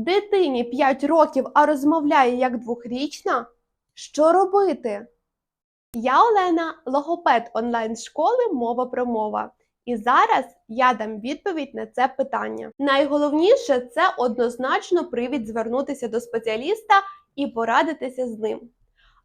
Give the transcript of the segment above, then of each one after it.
Дитині 5 років, а розмовляє як двохрічна? Що робити? Я Олена, логопед онлайн-школи Мова про мова. І зараз я дам відповідь на це питання. Найголовніше це однозначно привід звернутися до спеціаліста і порадитися з ним.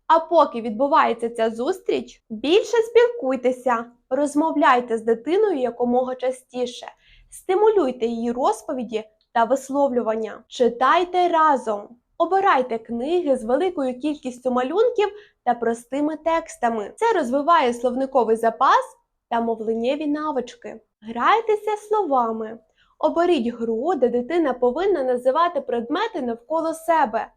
А поки відбувається ця зустріч, більше спілкуйтеся, розмовляйте з дитиною якомога частіше, стимулюйте її розповіді та висловлювання, читайте разом, обирайте книги з великою кількістю малюнків та простими текстами. Це розвиває словниковий запас та мовленнєві навички. Грайтеся словами. Оберіть гру, де дитина повинна називати предмети навколо себе,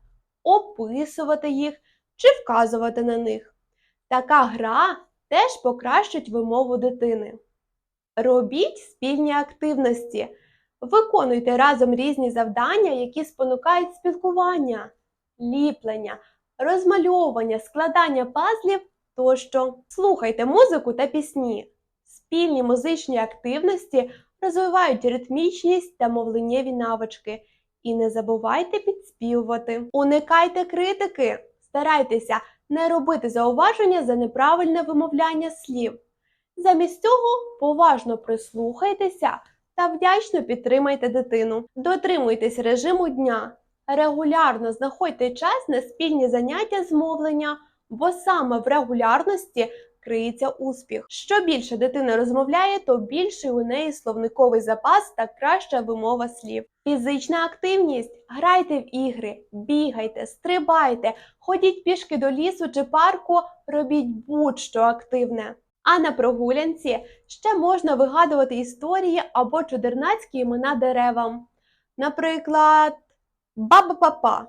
описувати їх чи вказувати на них. Така гра теж покращить вимову дитини. Робіть спільні активності. Виконуйте разом різні завдання, які спонукають спілкування, ліплення, розмальовування, складання пазлів тощо. Слухайте музику та пісні. Спільні музичні активності розвивають ритмічність та мовленнєві навички. І не забувайте підспівувати. Уникайте критики. Старайтеся не робити зауваження за неправильне вимовляння слів. Замість цього поважно прислухайтеся та вдячно підтримайте дитину. Дотримуйтесь режиму дня. Регулярно знаходьте час на спільні заняття з мовлення, бо саме в регулярності криється успіх. Що більше дитина розмовляє, то більший у неї словниковий запас та краща вимова слів. Фізична активність. Грайте в ігри, бігайте, стрибайте, ходіть пішки до лісу чи парку, робіть будь-що активне. А на прогулянці ще можна вигадувати історії або чудернацькі імена деревам. Наприклад, баба папа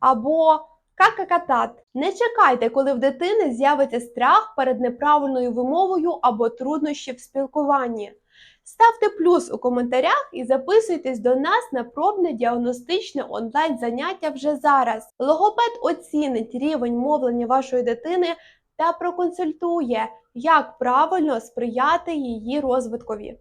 або какакатат. Не чекайте, коли в дитини з'явиться страх перед неправильною вимовою або труднощі в спілкуванні. Ставте плюс у коментарях і записуйтесь до нас на пробне діагностичне онлайн заняття вже зараз. Логопед оцінить рівень мовлення вашої дитини та проконсультує, як правильно сприяти її розвиткові.